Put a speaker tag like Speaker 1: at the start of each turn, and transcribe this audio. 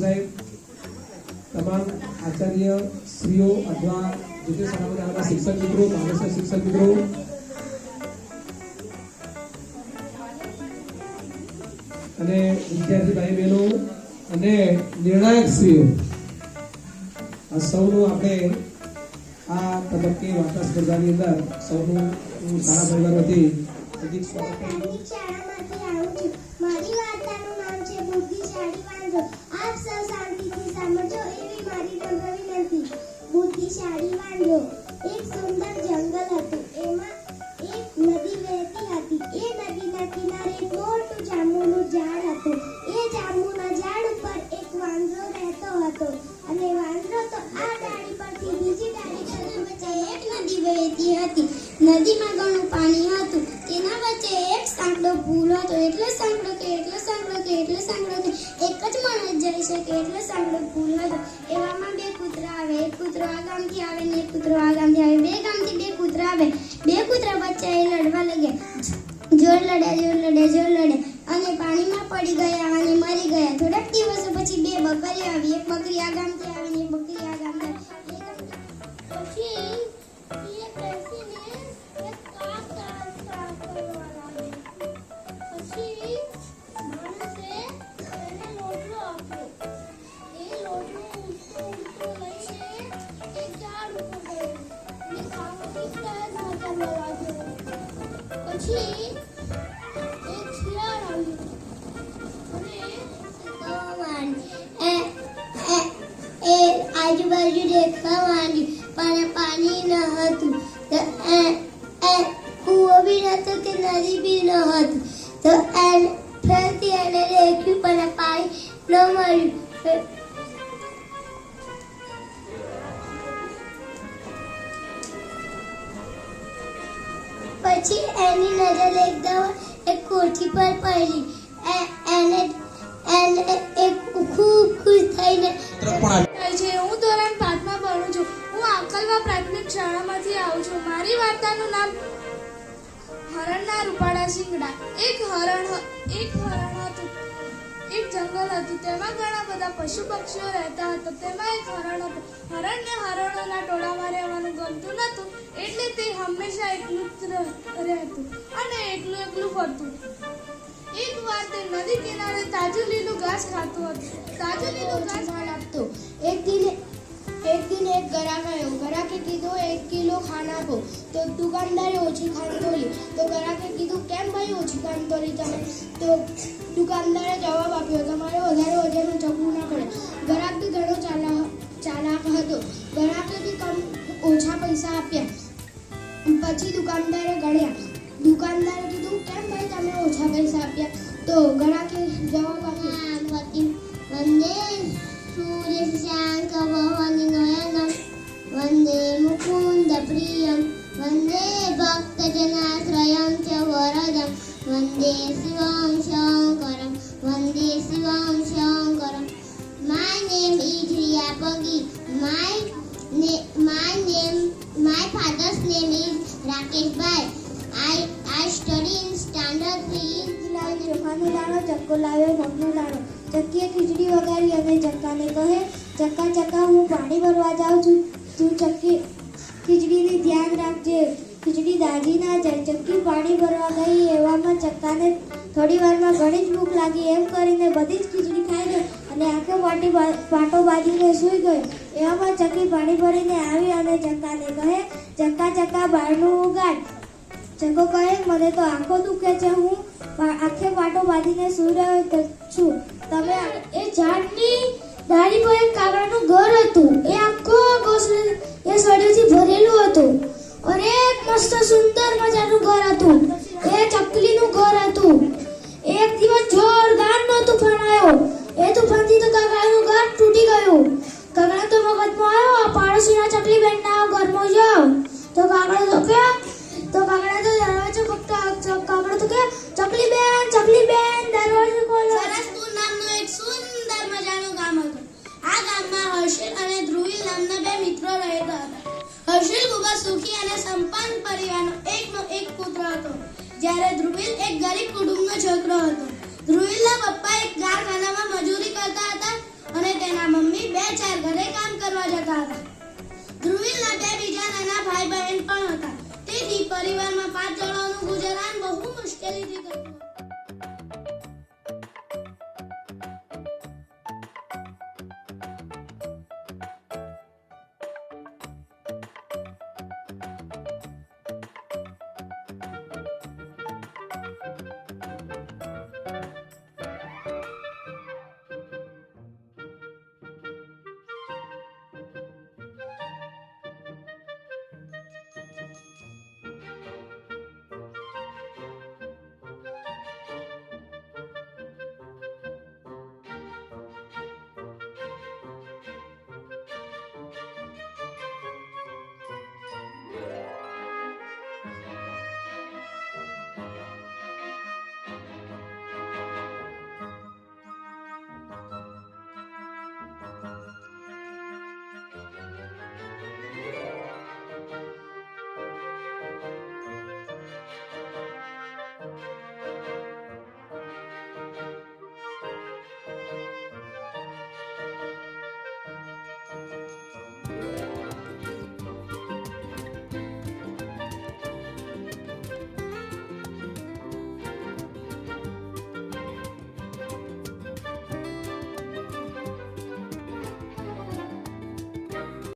Speaker 1: સાહેબ, તમામ આચાર્ય શ્રીઓ અથવા જે શિક્ષક મિત્રો, કોંગ્રેસના શિક્ષક મિત્રો, અને વિદ્યાર્થી ભાઈ બહેનો અને નિર્ણાયક શ્રીઓ, આ સૌનું આપણે આ તબક્કે વાર્તા સ્પર્ધાની અંદર સૌનું હું સારા પરિવાર વતી હાર્દિક સ્વાગત કરું છું.
Speaker 2: શાળામાંથી સાડી વાંદરો આપ સૌ શાંતિથી સાંભળજો, એવી મારી નમ્ર વિનંતી સાડી બાંધો. એક સુંદર જંગલ હતું. એમાં એક નદી વહેતી હતી. એ નદીના કિનારે મોટું જાંબુનું ઝાડ હતું. એ જાંબુના ઝાડ ઉપર એક વાંદરો રહેતો હતો. અને વાંદરો તો આ ડાળી પરથી બીજી ડાળી વચ્ચે એક નદી વહેતી હતી. નદીમાં ઘણું પાણી હતું તેના વચ્ચે એક સાંકડો પુલ હતો એટલો સાંકડો કે એટલો સાંકડો કે એટલો સાંકડો એક જ માણસ જઈ શકે એટલો સાંકડો પુલ હતો એવામાં બે કૂતરા આવે, એક કૂતરો આ ગામથી આવે ને એક કૂતરો આ ગામથી આવે. બે ગામથી બે કૂતરા આવે. બે કૂતરા વચ્ચે એ લડવા લાગ્યા. જોર લડ્યા જોર લડ્યા જોર લડે. અને પાણીમાં પડી ગયા અને મરી ગયા. થોડાક દિવસો પછી બે બકરી આવી. એક બકરી આ ગામથી આવે ને એક બકરી આ ગામથી પછી એક શિયાળ આવ્યું. અને એ એ એ આજુબાજુ દેખવા માંડી પણ પાણી ન હતું તો એ એ કૂવો બી નહોતો કે નદી બી ન હતું તો એ ફરીથી એને દેખ્યું પણ પાણી ન મળ્યું પછી એની નજર એકદમ એક કોઠી પર પડી. એ- એને એને એક ખૂબ ખુશ થઈને
Speaker 3: છે હું ધોરણ પાંચમાં ભણું છું. હું આકલવા પ્રાથમિક શાળામાંથી આવું છું. મારી વાર્તાનું નામ હરણના રૂપાળા શિંગડા. એક હરણ એક હરણ હતું. એક જંગલ હતું. તેમાં ઘણા બધા પશુ પક્ષીઓ રહેતા હતા. તેમાં એક હરણ હતું. હરણને હરણોના ટોળામાં રહેવાનું ગમતું નહોતું, એટલે તે હંમેશા એકલું રહેતું અને એકલું એકલું ફરતું. એક વાર તે નદી કિનારે તાજું લીલું ઘાસ ખાતું હતું. તાજું લીલું ઘાસ
Speaker 2: આપતો એક દિન એક દિન એક ગ્રાહક આવ્યો ગ્રાહકે કીધું એક કિલો ખાના આપો તો દુકાનદારે ઓછી ખાંડ તોલી તો ગ્રાહકે કીધું કેમ ભાઈ ઓછી ખાંડ તોલી તમે તો દુકાનદારે જવાબ આપ્યો તમારે વધારે વજનનું ચકવું ના પડે ગ્રાહક બી ઘણો ચાલાક ચાલાક હતો ગ્રાહકે બી કમ ઓછા પૈસા આપ્યા પછી દુકાનદારે ગણ્યા દુકાનદારે કીધું કેમ ભાઈ તમે ઓછા પૈસા આપ્યા તો ગ્રાહકે જવાબ આપ્યો વંદે સૂર્યશાંકભવનિ નયનમ વરદમ વંદે શિવં શંકરમ વંદે શિવં શંકરમ My name is Riya Pagi. My na- my name, my father's name is Rakesh Bhai. I I study in standard 3 લાવ્યો ચોખાનો દાણો, ચક્કો લાવ્યો મગનો દાણો. ચક્કીએ ખીચડી વગાડી અને ચક્કાને કહે, ચક્કા ચક્કા, હું પાણી ભરવા જાઉં છું. તું ચક્કી ખીચડીની ધ્યાન રાખજે. ખીચડી દાજી ના જાય, ચક્કી પાણી ભરવા ગઈ, એવામાં ચક્કાને થોડી વારમાં ઘણી જ ભૂખ લાગી. એમ કરીને બધી જ ખીચડી ખાઈ ગઈ અને આખો પાટી પાટો બાજીને સૂઈ ગયો એવામાં ચક્કી પાણી ભરીને આવી અને ચક્કાને કહે, ચક્કા ચક્કા બારનું ઉગાડ. ચક્કો કહે, મને તો આંખો દુખે છે. હું આખે પાટો બાંધીને સૂઈ રહ્યો છું. તમે એ ઝાડની ડાળી પર એક ઘર જ્યારે ધ્રુવિલ એક ગરીબ કુટુંબનો છોકરો હતો. ધ્રુવિલના પપ્પા એક
Speaker 4: કારખાનામાં મજૂરી કરતા હતા અને તેના મમ્મી બે ચાર ઘરે કામ કરવા જતા હતા. ધ્રુવિલના બે બીજા નાના ભાઈ બહેન પણ હતા. તેથી પરિવારમાં પાંચ જણાનું ગુજરાન બહુ મુશ્કેલીથી કરતું